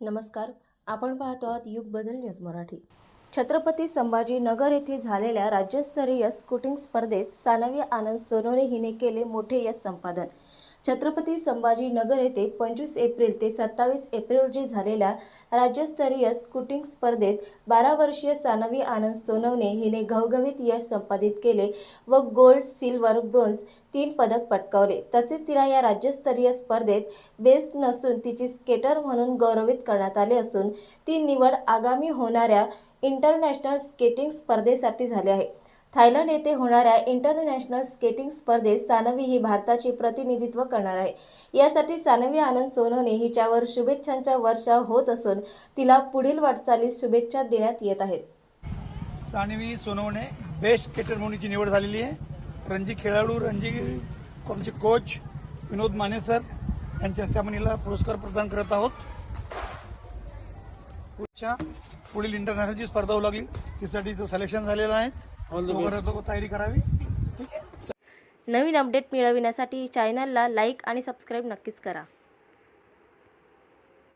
नमस्कार. आपण पाहतो आहात युग बदल न्यूज मराठी. छत्रपती संभाजी नगर येथे झालेल्या राज्यस्तरीय स्कूटिंग स्पर्धेत सानवी आनंद सोनवणे हिने केले मोठे यश संपादन. छत्रपती संभाजी नगर येथे पंचवीस एप्रिल ते सत्तावीस एप्रिल रोजी झालेल्या राज्यस्तरीय स्कूटिंग स्पर्धेत बारा वर्षीय सानवी आनंद सोनवणे हिने घवघवीत यश संपादित केले व गोल्ड सिल्वर ब्रोन्झ तीन पदक पटकावले. तसेच तिला या राज्यस्तरीय स्पर्धेत बेस्ट नसून तिची स्केटर म्हणून गौरवित करण्यात आले असून ती निवड आगामी होणाऱ्या इंटरनॅशनल स्केटिंग स्पर्धेसाठी झाली आहे. थायलंड येथे होणाऱ्या इंटरनॅशनल स्केटिंग स्पर्धेत सानवी ही भारताचे प्रतिनिधित्व करणार आहे. यासाठी सानवी आनंद सोनवणे हिच्यावर शुभेच्छांच्या वर्षा होत असून तिला पुढील वाटचालीस शुभेच्छा देण्यात येत आहेत. सानवी सोनवणे बेस्ट स्केटर म्हणूनची निवड झालेली आहे. रणजी खेळाडू रणजी आमचे कोच विनोद माने सर यांच्या हस्ते आपण हिला पुरस्कार प्रदान करत आहोत. पुढच्या पुढील इंटरनॅशनलची स्पर्धा होऊ लागली. त्यासाठी जो सिलेक्शन झालेलं आहे वगैरे तो तयारी करावी? ठीक आहे नवीन अपडेट मिळविण्यासाठी चॅनलला लाईक आणि सबस्क्राईब नक्कीच करा.